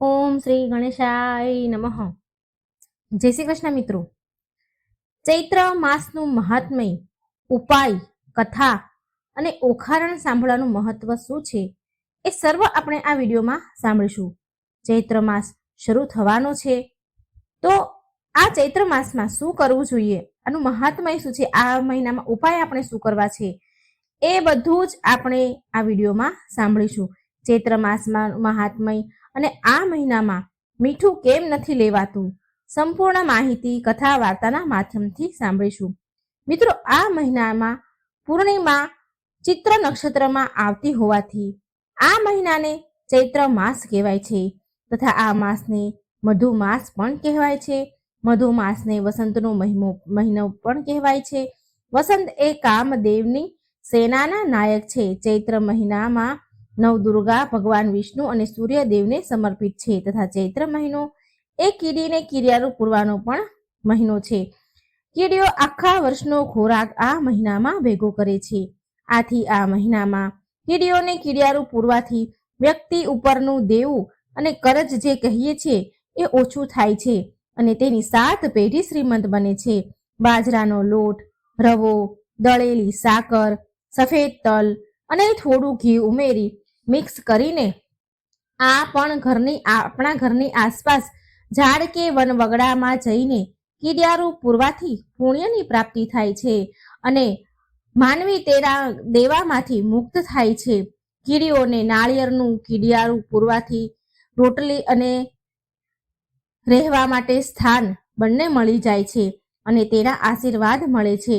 ઓમ શ્રી ગણેશાય નમઃ. જય શ્રી કૃષ્ણ મિત્રો. ચૈત્ર માસનું મહાત્મય ઉપાય, કથા અને ઓખારણ સાંભળવાનું મહત્વ શું છે એ સર્વ આપણે આ વિડીયોમાં સાંભળીશું. ચૈત્ર માસ શરૂ થવાનો છે. તો આ ચૈત્ર માસમાં શું કરવું જોઈએ? આનું મહાત્મય શું છે? આ મહિનામાં ઉપાય આપણે શું કરવા છે? એ બધું જ આપણે આ વિડીયોમાં સાંભળીશું. ચૈત્ર માસમાં મહાત્મય અને આ મહિનામાં મીઠું કેમ નથી લેવાતું? સંપૂર્ણ માહિતી કથા વાર્તાના માધ્યમથી સાંભળીશું. મિત્રો, આ મહિનામાં પૂર્ણિમા ચિત્ર નક્ષત્રમાં આવતી હોવાથી આ મહિનાને ચૈત્ર માસ કહેવાય છે તથા આ માસને મધુમાસ પણ કહેવાય છે. મધુમાસને વસંતનો મહિમો, મહિનો પણ કહેવાય છે. વસંત એ કામદેવની સેનાના નાયક છે. ચૈત્ર મહિનામાં નવદુર્ગા ભગવાન વિષ્ણુ અને સૂર્યદેવને સમર્પિત છે તથા ચૈત્ર મહિનો એ કીડીને કિર્યારૂપ પૂરવાનો પણ મહિનો છે. કીડીઓ આખા વર્ષનો ખોરાક આ મહિનામાં ભેગો કરે છે. આથી આ મહિનામાં કીડીઓને કીડિયારું પૂરવાથી વ્યક્તિ ઉપરનું દેવું અને કરજ જે કહીએ છીએ એ ઓછું થાય છે અને તેની સાત પેઢી શ્રીમંત બને છે. બાજરાનો લોટ, રવો, દળેલી સાકર, સફેદ તલ અને થોડું ઘી ઉમેરી મિક્સ કરીને આ પણ ઘરની, આપણા ઘરની આસપાસ ઝાડ કે વનવગડામાં જઈને કીડિયારું પૂરવાથી પુણ્યની પ્રાપ્તિ થાય છે અને માનવી તેના દેવામાંથી મુક્ત થાય છે. કીડીઓને નાળિયેરનું કીડિયારું પૂરવાથી રોટલી અને રહેવા માટે સ્થાન બંને મળી જાય છે અને તેના આશીર્વાદ મળે છે.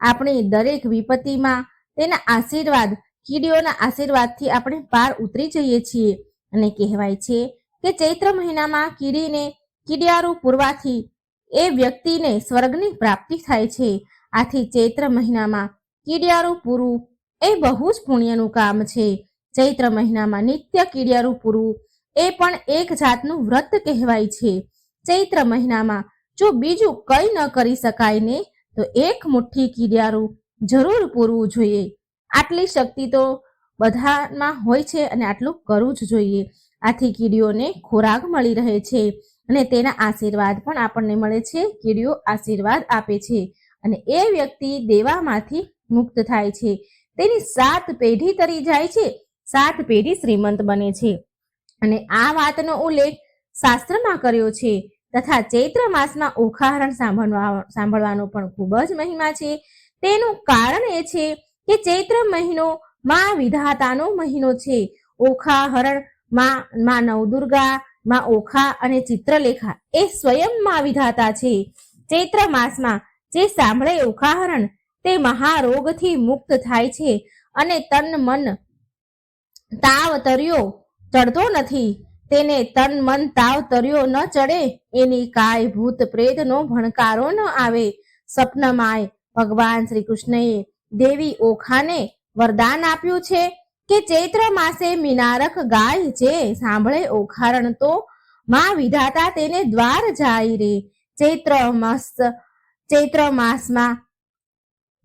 આપણી દરેક વિપત્તિમાં તેના આશીર્વાદ કીડીઓના આશીર્વાદથી આપણે પાર ઉતરી જઈએ છીએ અને કહેવાય છે કે ચૈત્ર મહિનામાં કીડીને કીડિયારું પૂરવાથી એ વ્યક્તિને સ્વર્ગની પ્રાપ્તિ થાય છે. આથી ચૈત્ર મહિનામાં કીડિયારું પૂરવું એ બહુ જ પુણ્યનું કામ છે. ચૈત્ર મહિનામાં નિત્ય કીડિયારું પૂરવું એ પણ એક જાતનું વ્રત કહેવાય છે. ચૈત્ર મહિનામાં જો બીજું કંઈ ન કરી શકાય ને, તો એક મુઠ્ઠી કીડિયારું જરૂર પૂરવું જોઈએ. આટલી શક્તિ તો બધામાં હોય છે અને આટલું કરવું જ જોઈએ. આથી કીડીઓને ખોરાક મળી રહે છે અને તેના આશીર્વાદ પણ આપણને મળે છે. કીડીઓ આશીર્વાદ આપે છે અને એ વ્યક્તિ દેવામાંથી મુક્ત થાય છે. તેની સાત પેઢી તરી જાય છે. સાત પેઢી શ્રીમંત બને છે. અને આ વાતનો ઉલ્લેખ શાસ્ત્રમાં કર્યો છે તથા ચૈત્ર માસમાં ઓખાહરણ સાંભળવા સાંભળવાનો પણ ખૂબ જ મહિમા છે. તેનું કારણ એ છે કે ચૈત્ર મહિનો માં વિધાતાનો મહિનો છે. ઓખા, હરણ, માં માં નવદુર્ગા, માં ઓખા અને ચિત્રલેખા એ સ્વયં માં વિધાતા છે. ચૈત્ર માસમાં જે સાંભળે ઓખાહરણ તે મહારોગથી મુક્ત થાય છે અને તન, મન, તાવ, તર્યો ચડતો નથી. તેને તન, મન, તાવ, તર્યો ન ચડે. એની કાય, ભૂત, પ્રેતનો ભણકારો ન આવે. સપનમાય ભગવાન શ્રી કૃષ્ણએ દેવી ઓખાને વરદાન આપ્યું છે કે ચૈત્ર માસે મિનારક ગાય જે સાંભળે ઓખારણ તો માં વિધાતા તેને દ્વાર જાય રે. ચૈત્ર માસ, ચૈત્ર માસમાં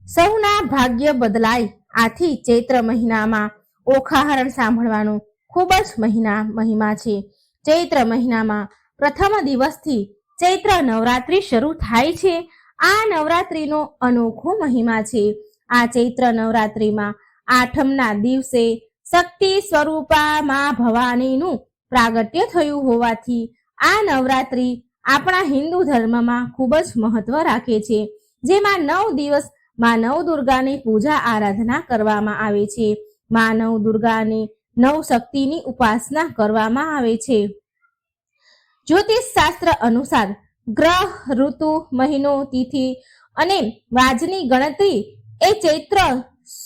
સૌના ભાગ્ય બદલાય. આથી ચૈત્ર મહિનામાં ઓખાહરણ સાંભળવાનું ખૂબ જ મહિના, મહિમા છે. ચૈત્ર મહિનામાં પ્રથમ દિવસથી ચૈત્ર નવરાત્રિ શરૂ થાય છે. આ નવરાત્રિનો અનોખો મહિમા છે. આ ચૈત્ર નવરાત્રિમાં આઠમના દિવસે શક્તિ સ્વરૂપા માં ભવાનીનું પ્રાગટ્ય થયું હોવાથી આ નવરાત્રિ આપણા હિન્દુ ધર્મમાં ખૂબ જ મહત્વ રાખે છે. જેમાં નવ દિવસમાં નવ દુર્ગાની પૂજા આરાધના કરવામાં આવે છે. માં નવ દુર્ગાની નવ શક્તિની ઉપાસના કરવામાં આવે છે. જ્યોતિષ શાસ્ત્ર અનુસાર ગ્રહ, ઋતુ, મહિનો, તિથિ અને વાજની ગણતરી એ ચૈત્ર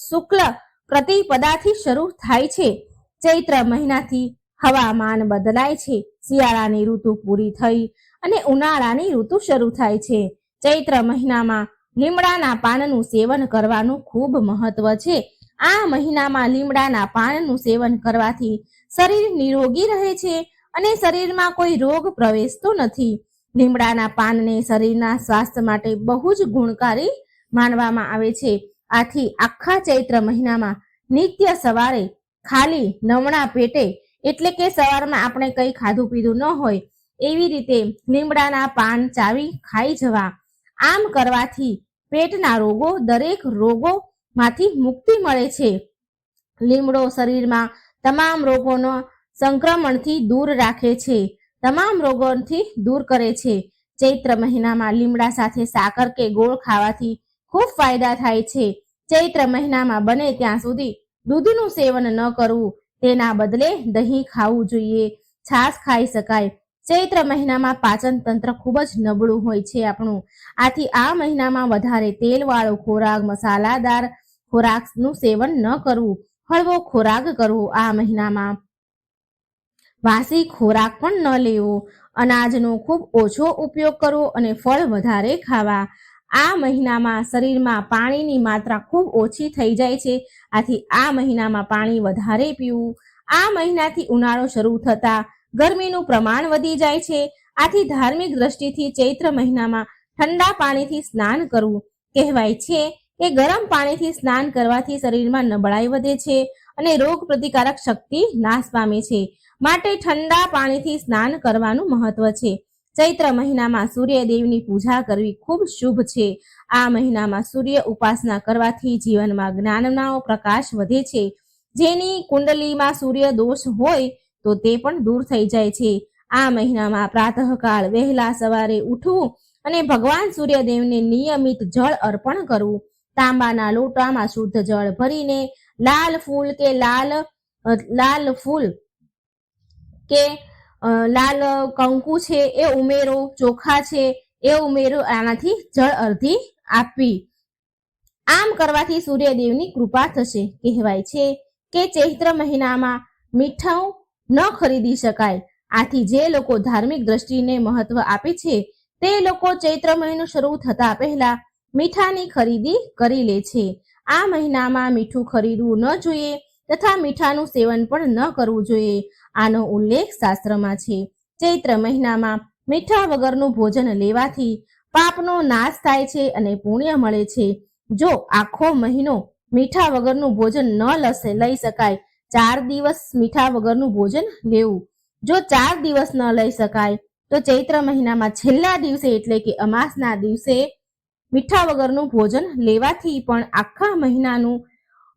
શુક્લ પ્રતિપદાથી શરૂ થાય છે. ચૈત્ર મહિનાથી હવામાન બદલાય છે. શિયાળાની ઋતુ પૂરી થઈ અને ઉનાળાની ઋતુ શરૂ થાય છે. ચૈત્ર મહિનામાં લીમડાના પાનનું સેવન કરવાનું ખૂબ મહત્વ છે. આ મહિનામાં લીમડાના પાનનું સેવન કરવાથી શરીર નિરોગી રહે છે અને શરીરમાં કોઈ રોગ પ્રવેશતો નથી. લીમડાના પાનને શરીરના સ્વાસ્થ્ય માટે બહુ જ ગુણકારી માનવામાં આવે છે. આથી આખા ચૈત્ર મહિનામાં નિત્ય સવારે ખાલી નવણા પેટે, એટલે કે સવારમાં આપણે કંઈ ખાધું પીધું ન હોય, એવી રીતે લીમડાના પાન ચાવી ખાઈ જવા. આમ કરવાથી પેટના રોગો દરેક રોગોમાંથી મુક્તિ મળે છે. લીમડો શરીરમાં તમામ રોગોનો સંક્રમણથી દૂર રાખે છે. તમામ રોગોથી દૂર કરે છે. ચૈત્ર મહિનામાં લીમડા સાથે સાકર કે ગોળ ખાવાથી ખૂબ ફાયદા થાય છે. ચૈત્ર મહિનામાં બને ત્યાં સુધી દૂધનું સેવન ન કરવું, તેના બદલે દહીં ખાવું જોઈએ. છાશ ખાઈ શકાય. ચૈત્ર મહિનામાં પાચન તંત્ર ખૂબ જ નબળું હોય છે આપણું. આથી આ મહિનામાં વધારે તેલવાળો ખોરાક, મસાલાદાર ખોરાકનું સેવન ન કરવું, હળવો ખોરાક કરવો આ મહિનામાં. વાસી ખોરાક પણ ન લેવો. અનાજનો ખૂબ ઓછો ઉપયોગ કરવો અને ફળ વધારે ખાવા. આ મહિનામાં શરીરમાં પાણીની માત્રા ખૂબ ઓછી થઈ જાય છે. આથી આ મહિનામાં પાણી વધારે પીવું. આ મહિનાથી ઉનાળો શરૂ થતા ગરમીનું પ્રમાણ વધી જાય છે. આથી ધાર્મિક દ્રષ્ટિથી ચૈત્ર મહિનામાં ઠંડા પાણીથી સ્નાન કરવું કહેવાય છે. કે ગરમ પાણીથી સ્નાન કરવાથી શરીરમાં નબળાઈ વધે છે અને રોગ પ્રતિકારક શક્તિ નાશ પામે છે. માટે ઠંડા પાણીથી સ્નાન કરવાનું મહત્વ છે. ચૈત્ર મહિનામાં સૂર્યદેવની પૂજા કરવી ખૂબ શુભ છે. આ મહિનામાં સૂર્ય ઉપાસના કરવાથી જીવનમાં જ્ઞાનનો પ્રકાશ વધે છે. જેની કુંડલીમાં સૂર્ય દોષ હોય તો તે પણ દૂર થઈ જાય છે. આ મહિનામાં પ્રાતઃકાળ વહેલા સવારે ઉઠવું અને ભગવાન સૂર્યદેવને નિયમિત જળ અર્પણ કરવું. તાંબાના લોટામાં શુદ્ધ જળ ભરીને લાલ ફૂલ કે લાલ લાલ ફૂલ કે લાલ કંકુ છે, એ ઉમેરો, ચોખા છે, એ ઉમેરો, આનાથી જળ અર્ધી આપવી. આમ કરવાથી સૂર્યદેવની કૃપા થશે, કહેવાય છે કે ચૈત્ર મહિનામાં મીઠું ન ખરીદી શકાય. આથી જે લોકો ધાર્મિક દ્રષ્ટિને મહત્વ આપે છે, તે લોકો ચૈત્ર મહિનો શરૂ થતા પહેલા મીઠાની ખરીદી કરી લે છે. આ મહિનામાં મીઠું ખરીદવું ન જોઈએ તથા મીઠાનું સેવન પણ ન કરવું જોઈએ. આનો ઉલ્લેખ શાસ્ત્રમાં છે. ચૈત્ર મહિનામાં મીઠા વગરનું ભોજન લેવાથી પાપનો નાશ થાય છે અને પુણ્ય મળે છે. જો આખો મહિનો મીઠા વગરનું ભોજન ન લસે, લઈ શકાય, ચાર દિવસ મીઠા વગરનું ભોજન લેવું. જો ચાર દિવસ ન લઈ શકાય, તો ચૈત્ર મહિનામાં છેલ્લા દિવસે એટલે કે અમાસના દિવસે મીઠા વગરનું ભોજન લેવાથી પણ આખા મહિનાનું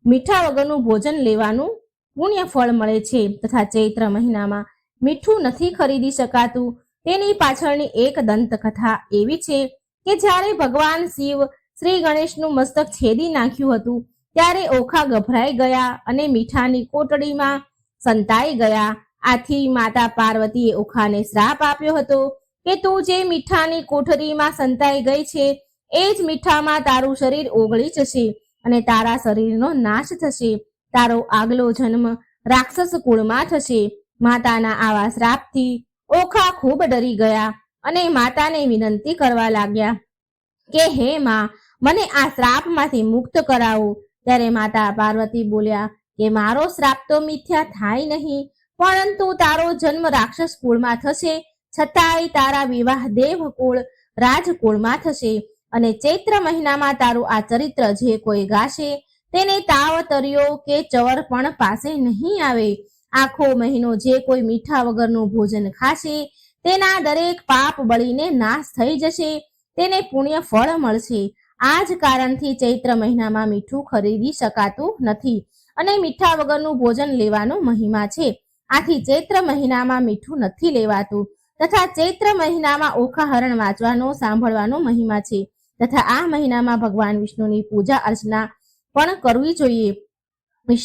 મીઠા વગરનું ભોજન લેવાનું પુણ્ય ફળ મળે છે તથા ચૈત્ર મહિનામાં મીઠું નથી ખરીદી શકાતું. તેની પાછળની એક દંતકથા એવી છે કે જ્યારે ભગવાન શિવ શ્રી ગણેશનું મસ્તક છેદી નાખ્યું હતું, ત્યારે ઓખા ગભરાઈ ગયા અને મીઠાની કોટડીમાં સંતાઈ ગયા. આથી માતા પાર્વતીએ ઓખાને શ્રાપ આપ્યો હતો કે તું જે મીઠાની કોઠરીમાં સંતાઈ ગઈ છે, એ જ મીઠામાં તારું શરીર ઓગળી જશે અને તારા શરીરનો નાશ થશે. તારો આગલો જન્મ રાક્ષસ કુળમાં થશે. માતાના આવા શ્રાપથી ઓખા ખૂબ ડરી ગયા અને માતાને વિનંતી કરવા લાગ્યા કે, હે માં, મને આ શ્રાપમાંથી મુક્ત કરાવો. ત્યારે માતા પાર્વતી બોલ્યા કે, મારો શ્રાપ તો મિથ્યા થાય નહીં, પરંતુ તારો જન્મ રાક્ષસ કુળમાં થશે. છતાંય તારા વિવાહ દેવ કુળ રાજકુળમાં થશે અને ચૈત્ર મહિનામાં તારું આ ચરિત્ર જે કોઈ ગાશે તેને તાવ તર્યો કે ચવર પણ પાસે નહીં આવે. આખો મહિનો જે કોઈ મીઠા વગરનું ભોજન ખાશે, તેના દરેક પાપ બળીને નાશ થઈ જશે. તેને પુણ્ય ફળ મળશે. આ જ કારણથી ચૈત્ર મહિનામાં મીઠું ખરીદી શકાતું નથી અને મીઠા વગરનું ભોજન લેવાનો મહિમા છે. આથી ચૈત્ર મહિનામાં મીઠું નથી લેવાતું તથા ચૈત્ર મહિનામાં ઓખા હરણ વાંચવાનો, સાંભળવાનો મહિમા છે તથા આ મહિનામાં ભગવાન વિષ્ણુની પૂજા અર્ચના પણ કરવી જોઈએ.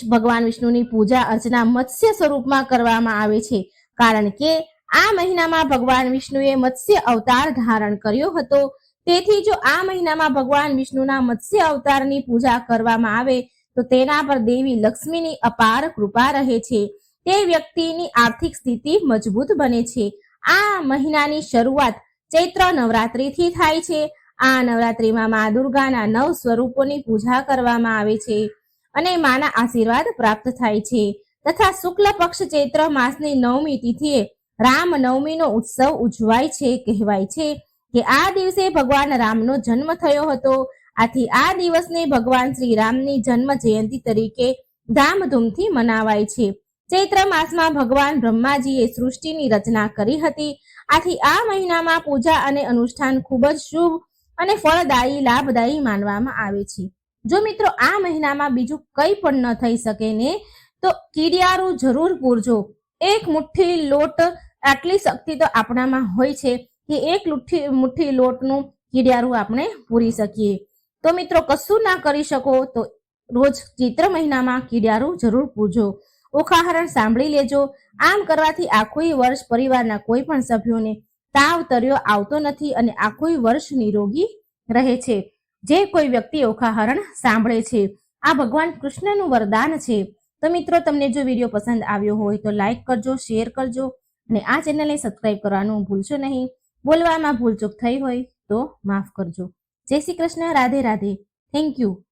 ભગવાન વિષ્ણુની પૂજા અર્ચના મત્સ્ય સ્વરૂપમાં કરવામાં આવે છે. કારણ કે આ મહિનામાં ભગવાન વિષ્ણુએ મત્સ્ય અવતાર ધારણ કર્યો હતો. તેથી જો આ મહિનામાં ભગવાન વિષ્ણુના મત્સ્ય અવતારની પૂજા કરવામાં આવે, તો તેના પર દેવી લક્ષ્મીની અપાર કૃપા રહે છે. તે વ્યક્તિની આર્થિક સ્થિતિ મજબૂત બને છે. આ મહિનાની શરૂઆત ચૈત્ર નવરાત્રિથી થાય છે. આ નવરાત્રિમાં મા દુર્ગાના નવ સ્વરૂપોની પૂજા કરવામાં આવે છે અને માના આશીર્વાદ પ્રાપ્ત થાય છે. તથા શુક્લ પક્ષ ચૈત્ર માસની નવમી તિથિએ રામ નવમીનો ઉત્સવ ઉજવાય છે કહેવાય છે કે આ દિવસે ભગવાન રામનો જન્મ થયો હતો. આથી આ દિવસને ભગવાન શ્રી રામની જન્મ જયંતિ તરીકે ધામધૂમથી મનાવાય છે. ચૈત્ર માસમાં ભગવાન બ્રહ્માજીએ સૃષ્ટિની રચના કરી હતી. આથી આ મહિનામાં પૂજા અને અનુષ્ઠાન ખૂબ જ શુભ અને ફળદાયી લાભદાયી માનવામાં આવે છે. જો મિત્રો આ મહિનામાં બીજું કંઈ પણ ન થઈ શકે ને, તો કીડિયારું જરૂર પૂરજો. એક મુઠ્ઠી લોટ આટલી શક્તિ તો આપણામાં હોય છે કે એક લુઠ્ઠી મુઠ્ઠી લોટનું કીડિયારું આપણે પૂરી શકીએ. તો મિત્રો કશું ના કરી શકો તો રોજ ચિત્ર મહિનામાં કીડિયારું જરૂર પૂરજો. ઓખાહરણ સાંભળી લેજો. આમ કરવાથી આખું વર્ષ પરિવારના કોઈ પણ સભ્યોને તાવ તર્યો આવતો નથી અને આખું વર્ષ નિરોગી રહે છે. જે કોઈ વ્યક્તિ ઓખાહરણ સાંભળે છે. આ ભગવાન કૃષ્ણનું વરદાન છે. તો મિત્રો, તમને જો વીડિયો પસંદ આવ્યો હોય તો લાઈક કરજો, શેર કરજો અને આ ચેનલને સબસ્ક્રાઈબ કરવાનું ભૂલશો નહીં. બોલવામાં ભૂલચૂક થઈ હોય તો માફ કરજો. જય શ્રી કૃષ્ણ. રાધે રાધે. Thank you.